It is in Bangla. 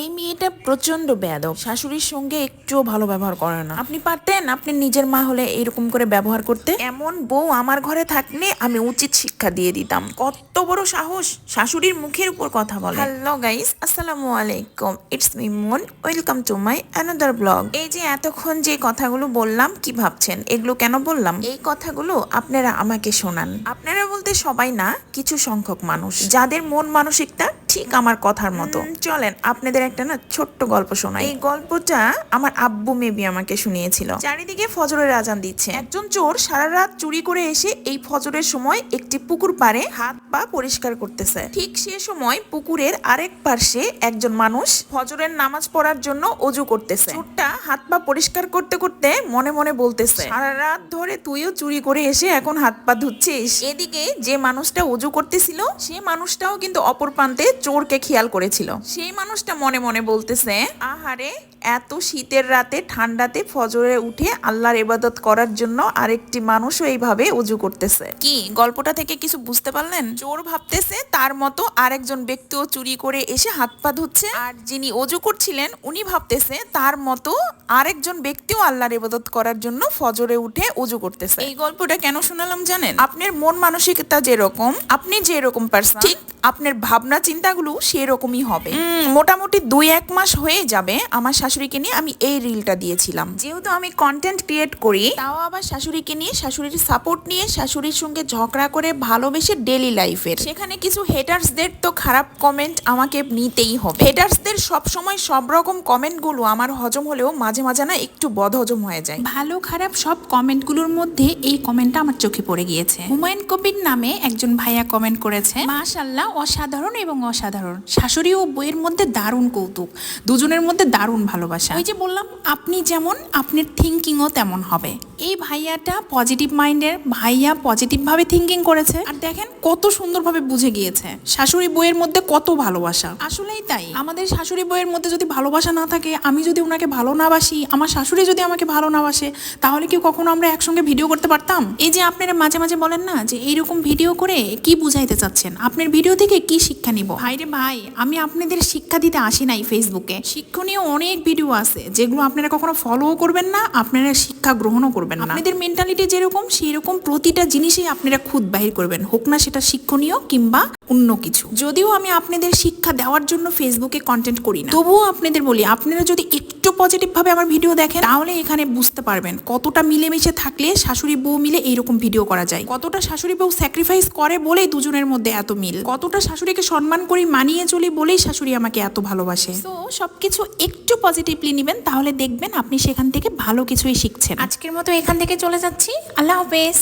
এই মেয়েটা প্রচণ্ড বেয়াদব। শাশুড়ির সঙ্গে একটুও ভালো ব্যবহার করে না। আপনি পারতেন আপনি নিজের মা হলে এরকম করে ব্যবহার করতে? এমন বউ আমার ঘরে থাকলে আমি উচিত শিক্ষা দিয়ে দিতাম। কত বড় সাহস শাশুড়ির মুখের উপর কথা বলে। হ্যালো গাইস, আসসালামু আলাইকুম। It's me Moon welcome to my another blog এই যে এতক্ষণ যে কথাগুলো বললাম, কি ভাবছেন? এগুলো কেন বললাম? এই কথাগুলো আপনারা আমাকে শোনান। আপনারা বলতে সবাই না, কিছু সংখ্যক মানুষ। যাদের মন মানসিকতা ঠিক আমার কথার মতো। চলেন আপনাদের একটা না ছোট্ট গল্প শোনাই। এই গল্পটা আমার আব্বু মেবি আমাকে শুনিয়েছিল। চারিদিকে ফজরের আজান দিচ্ছে। একজন চোর সারা রাত চুরি করে এসে এই ফজরের সময় একটি পুকুর পাড়ে হাত পা পরিষ্কার করতেছে। ঠিক সে সময় পুকুরের আরেক পার্শ্বে একজন মানুষ ফজরের নামাজ পড়ার জন্য অজু করতেছে। চোরটা হাত পা পরিষ্কার করতে করতে মনে মনে বলতেছে সারা রাত ধরে তুইও চুরি করে এসে এখন হাত পা ধুচ্ছিস? এদিকে যে মানুষটা অজু করতেছিল সে মানুষটাও কিন্তু অপর প্রান্তে চোরকে খেয়াল করেছিল। সেই মানুষটা মনে মনে বলতেছে আহারে এত শীতের রাতে ঠান্ডাতে ফজরে উঠে আল্লাহর এবাদত করার জন্য আরেকটি মানুষও এইভাবে অজু করতেছে। কি, গল্পটা থেকে কিছু বুঝতে পারলেন? চোর ভাবতেছে তার মতো আরেকজন ব্যক্তিও চুরি করে এসে হাত পা ধুচ্ছে। আর যিনি অজু করছিলেন, উনি ভাবতেছে তার মতো আরেকজন ব্যক্তিও আল্লাহর ইবাদত করার জন্য ফজরে উঠে অজু করতেছে। এই গল্পটা কেন শোনালাম জানেন? আপনার মন মানসিকতা যেরকম, আপনি যেরকম পারসন ঠিক আপনার ভাবনা চিন্তাগুলো সেরকমই হবে। মোটামুটি দুই এক মাস হয়ে যাবে। আমার শাশুড়িকে নিয়ে আমি এই রিলটা দিয়েছিলাম। যেহেতু আমি কন্টেন্ট ক্রিয়েট করি, তাও আবার শাশুড়িকে নিয়ে শাশুড়ির সাপোর্ট নিয়ে শাশুড়ির সঙ্গে ঝগড়া করে ভালোবেসে ডেলি লাইফের সেখানে কিছু হেটার্সদের তো খারাপ কমেন্ট আমাকে নিতেই হবে। হেটার্সদের সবসময় সব রকম কমেন্টগুলো আমার হজম হলেও মাঝে মাঝে না একটু বদহজম হয়ে যায়। ভালো খারাপ সব কমেন্টগুলোর মধ্যে এই কমেন্টটা আমার চোখে পড়ে গিয়েছে। হুমায়ুন কবির নামে একজন ভাইয়া কমেন্ট করেছে মাশাল্লাহ অসাধারণ এবং অসাধারণ। শাশুড়ি ও বইয়ের মধ্যে দারুণ কৌতুক। দুজনের মধ্যে দারুণ ভালোবাসা। ওই যে বললাম আপনি যেমন আপনার থিঙ্কিংও তেমন হবে। এই ভাইয়াটা পজিটিভ মাইন্ডের ভাইয়া পজিটিভ ভাবে থিঙ্কিং করেছে। আর দেখেন কত সুন্দরভাবে বুঝে গিয়েছে। শাশুড়ি বইয়ের মধ্যে কত ভালোবাসা। আসলেই তাই। আমাদের শাশুড়ি বইয়ের মধ্যে যদি ভালোবাসা না থাকে, আমি যদি ওনাকে ভালো না বাসি, আমার শাশুড়ি যদি আমাকে ভালো না বাসে, তাহলে কি কখনো আমরা একসঙ্গে ভিডিও করতে পারতাম? এই যে আপনারা মাঝে মাঝে বলেন না যে, এইরকম ভিডিও করে কি বুঝাইতে চাচ্ছেন? আপনার ভিডিও থেকে কি শিক্ষা নিব? ভাইরে ভাই, আমি আপনাদের শিক্ষা দিতে আসি নাই ফেসবুকে শিক্ষণীয় অনেক ভিডিও আছে, যেগুলো আপনারা কখনো ফলোও করবেন না, আপনারা শিক্ষা গ্রহণও করবেন না। আপনাদের মেন্টালিটি যেরকম সেই রকম প্রতিটা জিনিসই আপনারা খুদ বাহির করবেন। হোক না সেটা শিক্ষণীয় কিংবা অন্য কিছু। যদিও আমি আপনাদের শিক্ষা দেওয়ার জন্য ফেসবুকে কন্টেন্ট করি না। তবুও আপনাদের বলি, আপনারা যদি একটু পজিটিভ ভাবে আমার ভিডিও দেখেন, তাহলে এখানে বুঝতে পারবেন কতটা মিলেমিশে থাকলে শাশুড়ি বউ মিলে এইরকম ভিডিও করা যায়। কতটা শাশুড়ি বউ স্যাক্রিফাইস করে বলেই দুজনের মধ্যে এত মিল। কতটা শাশুড়িকে সম্মান করি, মানিয়ে চলি বলেই শাশুড়ি আমাকে এত ভালোবাসে। তো সবকিছু একটু পজিটিভলি নেবেন, তাহলে দেখবেন আপনি সেখান থেকে ভালো কিছুই শিখছেন। আজকের মতো এখান থেকে চলে যাচ্ছি। আল্লাহ হাফেজ।